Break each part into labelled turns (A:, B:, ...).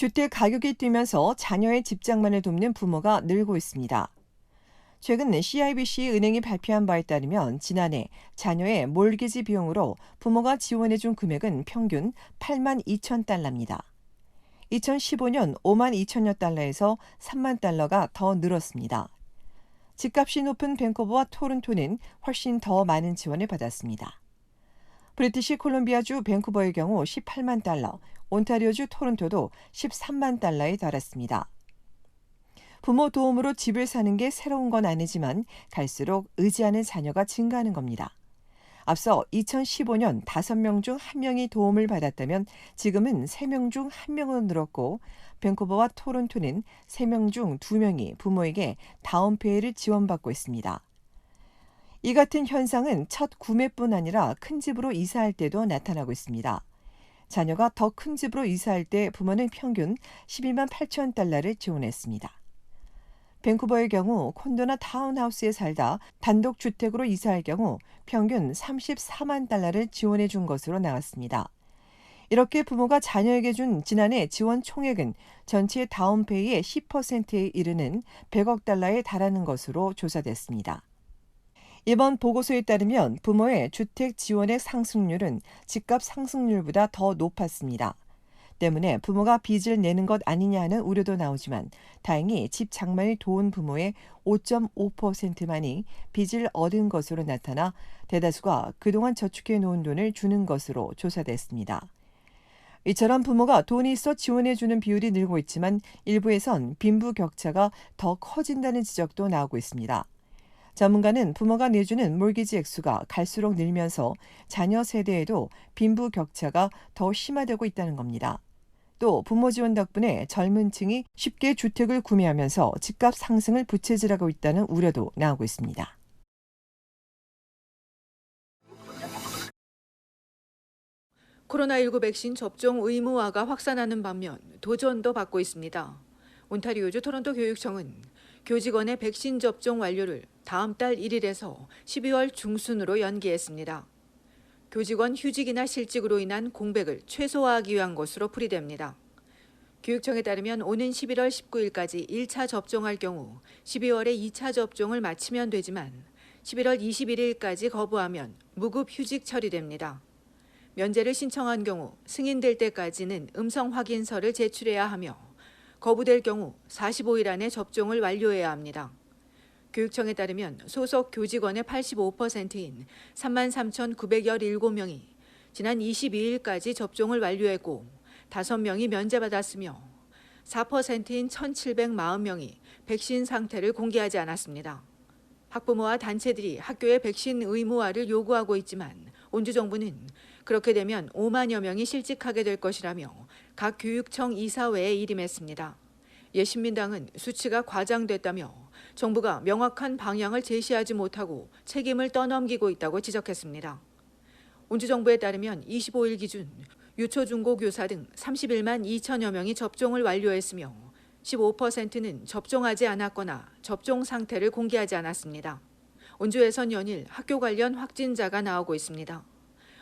A: 주택 가격이 뛰면서 자녀의 집장만을 돕는 부모가 늘고 있습니다. 최근 CIBC 은행이 발표한 바에 따르면 지난해 자녀의 몰기지 비용으로 부모가 지원해준 금액은 평균 8만 2천 달러입니다. 2015년 5만 2천여 달러에서 3만 달러가 더 늘었습니다. 집값이 높은 밴쿠버와 토론토는 훨씬 더 많은 지원을 받았습니다. 브리티시 콜롬비아주 밴쿠버의 경우 18만 달러, 온타리오주 토론토도 13만 달러에 달했습니다. 부모 도움으로 집을 사는 게 새로운 건 아니지만 갈수록 의지하는 자녀가 증가하는 겁니다. 앞서 2015년 5명 중 1명이 도움을 받았다면 지금은 3명 중 1명으로 늘었고 밴쿠버와 토론토는 3명 중 2명이 부모에게 다운페이를 지원받고 있습니다. 이 같은 현상은 첫 구매뿐 아니라 큰 집으로 이사할 때도 나타나고 있습니다. 자녀가 더 큰 집으로 이사할 때 부모는 평균 12만 8천 달러를 지원했습니다. 밴쿠버의 경우 콘도나 타운하우스에 살다 단독 주택으로 이사할 경우 평균 34만 달러를 지원해 준 것으로 나왔습니다. 이렇게 부모가 자녀에게 준 지난해 지원 총액은 전체 다운페이의 10%에 이르는 100억 달러에 달하는 것으로 조사됐습니다. 이번 보고서에 따르면 부모의 주택 지원액 상승률은 집값 상승률보다 더 높았습니다. 때문에 부모가 빚을 내는 것 아니냐 하는 우려도 나오지만 다행히 집 장만을 도운 부모의 5.5%만이 빚을 얻은 것으로 나타나 대다수가 그동안 저축해 놓은 돈을 주는 것으로 조사됐습니다. 이처럼 부모가 돈이 있어 지원해 주는 비율이 늘고 있지만 일부에선 빈부 격차가 더 커진다는 지적도 나오고 있습니다. 전문가는 부모가 내주는 몰기지 액수가 갈수록 늘면서 자녀 세대에도 빈부 격차가 더 심화되고 있다는 겁니다. 또 부모 지원 덕분에 젊은 층이 쉽게 주택을 구매하면서 집값 상승을 부채질하고 있다는 우려도 나오고 있습니다.
B: 코로나19 백신 접종 의무화가 확산하는 반면 도전도 받고 있습니다. 온타리오주 토론토 교육청은 교직원의 백신 접종 완료를 다음 달 1일에서 12월 중순으로 연기했습니다. 교직원 휴직이나 실직으로 인한 공백을 최소화하기 위한 것으로 풀이됩니다. 교육청에 따르면 오는 11월 19일까지 1차 접종할 경우 12월에 2차 접종을 마치면 되지만 11월 21일까지 거부하면 무급 휴직 처리됩니다. 면제를 신청한 경우 승인될 때까지는 음성 확인서를 제출해야 하며 거부될 경우 45일 안에 접종을 완료해야 합니다. 교육청에 따르면 소속 교직원의 85%인 33,917명이 지난 22일까지 접종을 완료했고 5명이 면제받았으며 4%인 1,740명이 백신 상태를 공개하지 않았습니다. 학부모와 단체들이 학교의 백신 의무화를 요구하고 있지만 온주 정부는 그렇게 되면 5만여 명이 실직하게 될 것이라며 각 교육청 이사회에 일임했습니다. 예신민당은 수치가 과장됐다며 정부가 명확한 방향을 제시하지 못하고 책임을 떠넘기고 있다고 지적했습니다. 온주 정부에 따르면 25일 기준 유초 중고 교사 등 31만 2천여 명이 접종을 완료했으며 15%는 접종하지 않았거나 접종 상태를 공개하지 않았습니다. 온주에선 연일 학교 관련 확진자가 나오고 있습니다.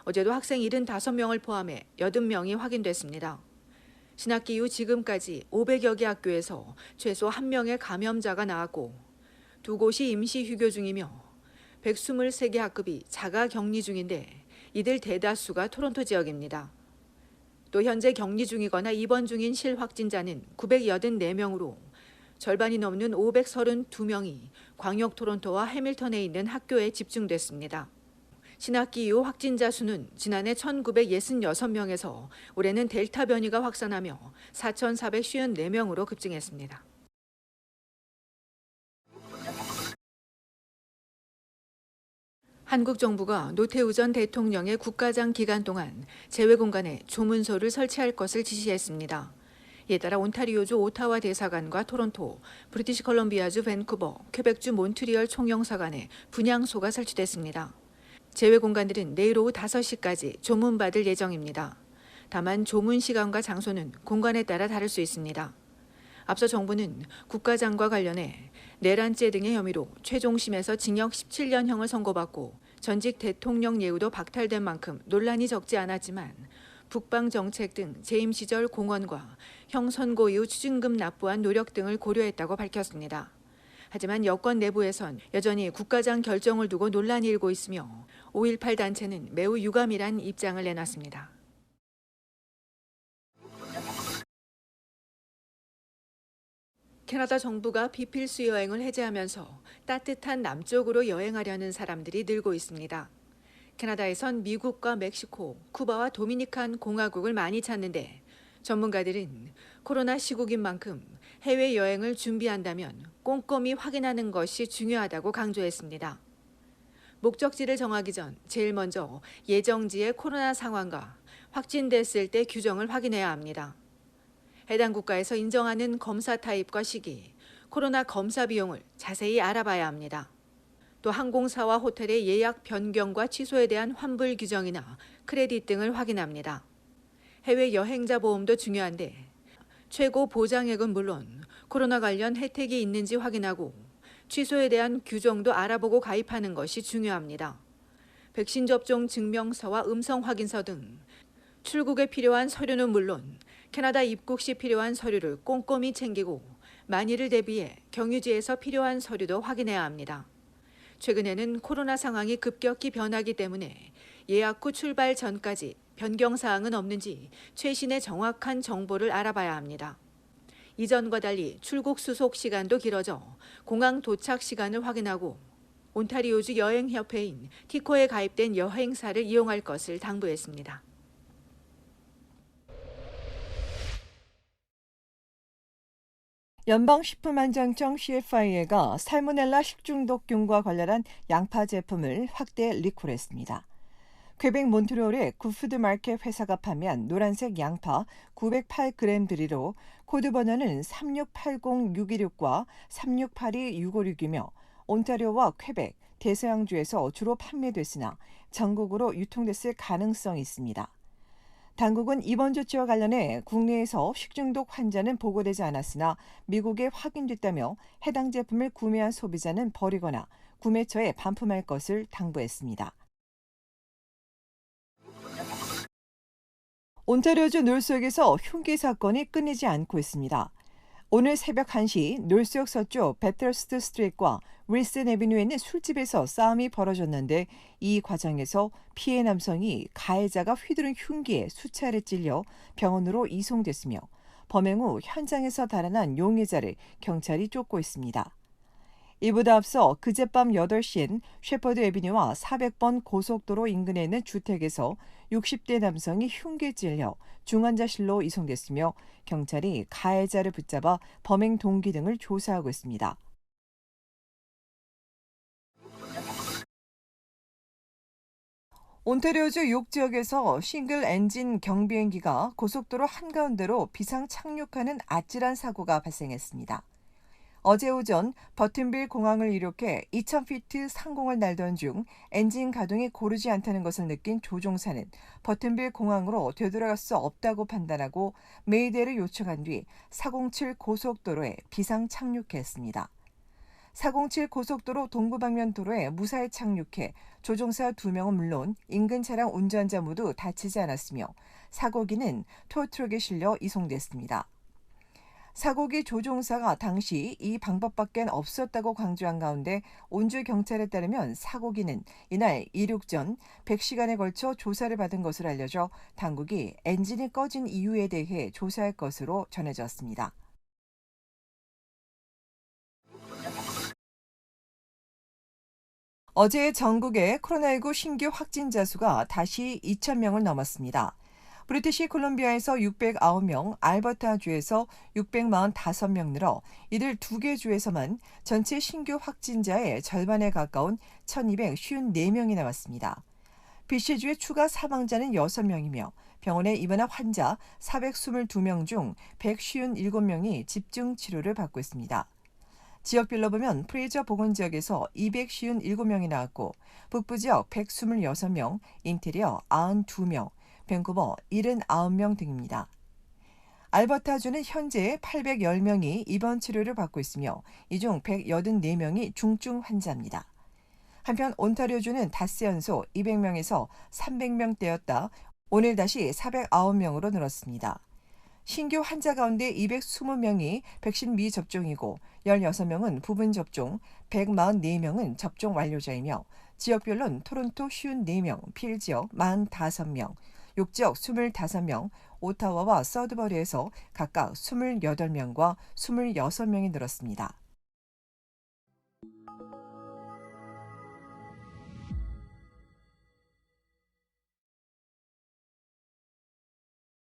B: 어제도 학생 75명을 포함해 80명이 확인됐습니다. 신학기 이후 지금까지 500여 개 학교에서 최소 1명의 감염자가 나왔고 두 곳이 임시 휴교 중이며 123개 학급이 자가 격리 중인데 이들 대다수가 토론토 지역입니다. 또 현재 격리 중이거나 입원 중인 실확진자는 984명으로 절반이 넘는 532명이 광역 토론토와 해밀턴에 있는 학교에 집중됐습니다. 신학기 이후 확진자 수는 지난해 1966명에서 올해는 델타 변이가 확산하며 4,454명으로 급증했습니다. 한국 정부가 노태우 전 대통령의 국가장 기간 동안 재외 공간에 조문소를 설치할 것을 지시했습니다. 이에 따라 온타리오주 오타와 대사관과 토론토, 브리티시 컬럼비아주 밴쿠버, 퀘벡주 몬트리얼 총영사관에 분향소가 설치됐습니다. 재외 공간들은 내일 오후 5시까지 조문받을 예정입니다. 다만 조문 시간과 장소는 공간에 따라 다를 수 있습니다. 앞서 정부는 국가장과 관련해 내란죄 등의 혐의로 최종심에서 징역 17년형을 선고받고 전직 대통령 예우도 박탈된 만큼 논란이 적지 않았지만 북방 정책 등 재임 시절 공헌과 형 선고 이후 추징금 납부한 노력 등을 고려했다고 밝혔습니다. 하지만 여권 내부에선 여전히 국가장 결정을 두고 논란이 일고 있으며 5.18 단체는 매우 유감이란 입장을 내놨습니다. 캐나다 정부가 비필수 여행을 해제하면서 따뜻한 남쪽으로 여행하려는 사람들이 늘고 있습니다. 캐나다에선 미국과 멕시코, 쿠바와 도미니칸 공화국을 많이 찾는데 전문가들은 코로나 시국인 만큼 해외 여행을 준비한다면 꼼꼼히 확인하는 것이 중요하다고 강조했습니다. 목적지를 정하기 전 제일 먼저 예정지의 코로나 상황과 확진됐을 때 규정을 확인해야 합니다. 해당 국가에서 인정하는 검사 타입과 시기, 코로나 검사 비용을 자세히 알아봐야 합니다. 또 항공사와 호텔의 예약 변경과 취소에 대한 환불 규정이나 크레딧 등을 확인합니다. 해외 여행자 보험도 중요한데 최고 보장액은 물론 코로나 관련 혜택이 있는지 확인하고 취소에 대한 규정도 알아보고 가입하는 것이 중요합니다. 백신 접종 증명서와 음성 확인서 등 출국에 필요한 서류는 물론 캐나다 입국 시 필요한 서류를 꼼꼼히 챙기고 만일을 대비해 경유지에서 필요한 서류도 확인해야 합니다. 최근에는 코로나 상황이 급격히 변하기 때문에 예약 후 출발 전까지 변경 사항은 없는지 최신의 정확한 정보를 알아봐야 합니다. 이전과 달리 출국 수속 시간도 길어져 공항 도착 시간을 확인하고 온타리오주 여행협회인 티코에 가입된 여행사를 이용할 것을 당부했습니다.
A: 연방식품안전청 CFIA가 살모넬라 식중독균과 관련한 양파 제품을 확대 리콜했습니다. 퀘벡 몬트리올의 굿푸드 마켓 회사가 판매한 노란색 양파 908g들이로 코드 번호는 3680626과 3682656이며 온타리오와 퀘벡, 대서양주에서 주로 판매됐으나 전국으로 유통됐을 가능성이 있습니다. 당국은 이번 조치와 관련해 국내에서 식중독 환자는 보고되지 않았으나 미국에 확인됐다며 해당 제품을 구매한 소비자는 버리거나 구매처에 반품할 것을 당부했습니다. 온타리오주 놀수역에서 흉기 사건이 끊이지 않고 있습니다. 오늘 새벽 1시 놀수역 서쪽 베틀스트 스트리트과 윌슨 에비뉴에 있는 술집에서 싸움이 벌어졌는데 이 과정에서 피해 남성이 가해자가 휘두른 흉기에 수차례 찔려 병원으로 이송됐으며 범행 후 현장에서 달아난 용의자를 경찰이 쫓고 있습니다. 이보다 앞서 그젯밤 8시엔 셰퍼드 에비뉴와 400번 고속도로 인근에 있는 주택에서 60대 남성이 흉기에 찔려 중환자실로 이송됐으며 경찰이 가해자를 붙잡아 범행 동기 등을 조사하고 있습니다. 온타리오주 욕 지역에서 싱글 엔진 경비행기가 고속도로 한가운데로 비상 착륙하는 아찔한 사고가 발생했습니다. 어제 오전 버튼빌 공항을 이륙해 2000피트 상공을 날던 중 엔진 가동이 고르지 않다는 것을 느낀 조종사는 버튼빌 공항으로 되돌아갈 수 없다고 판단하고 메이데를 요청한 뒤 407 고속도로에 비상 착륙했습니다. 407 고속도로 동부 방면 도로에 무사히 착륙해 조종사 2명은 물론 인근 차량 운전자 모두 다치지 않았으며 사고기는 토트럭에 실려 이송됐습니다. 사고기 조종사가 당시 이 방법밖엔 없었다고 강조한 가운데 온주 경찰에 따르면 사고기는 이날 이륙 전 100시간에 걸쳐 조사를 받은 것으로 알려져 당국이 엔진이 꺼진 이유에 대해 조사할 것으로 전해졌습니다. 어제 전국의 코로나19 신규 확진자 수가 다시 2,000명을 넘었습니다. 브리티시 콜롬비아에서 609명, 알버타주에서 645명 늘어 이들 두 개 주에서만 전체 신규 확진자의 절반에 가까운 1,254명이 나왔습니다. BC주의 추가 사망자는 6명이며 병원에 입원한 환자 422명 중 157명이 집중 치료를 받고 있습니다. 지역별로 보면 프레이저 보건지역에서 257명이 나왔고 북부 지역 126명, 인테리어 92명, 밴쿠버 79명 등입니다. 알버타주는 현재 810명이 입원 치료를 받고 있으며 이 중 184명이 중증 환자입니다. 한편 온타리오주는 닷새 연속 200명에서 300명대였다 오늘 다시 409명으로 늘었습니다. 신규 환자 가운데 220명이 백신 미접종이고 16명은 부분 접종, 144명은 접종 완료자이며 지역별로는 토론토 54명, 필 지역 45명, 6지역 25명, 오타와와 서드버리에서 각각 28명과 26명이 늘었습니다.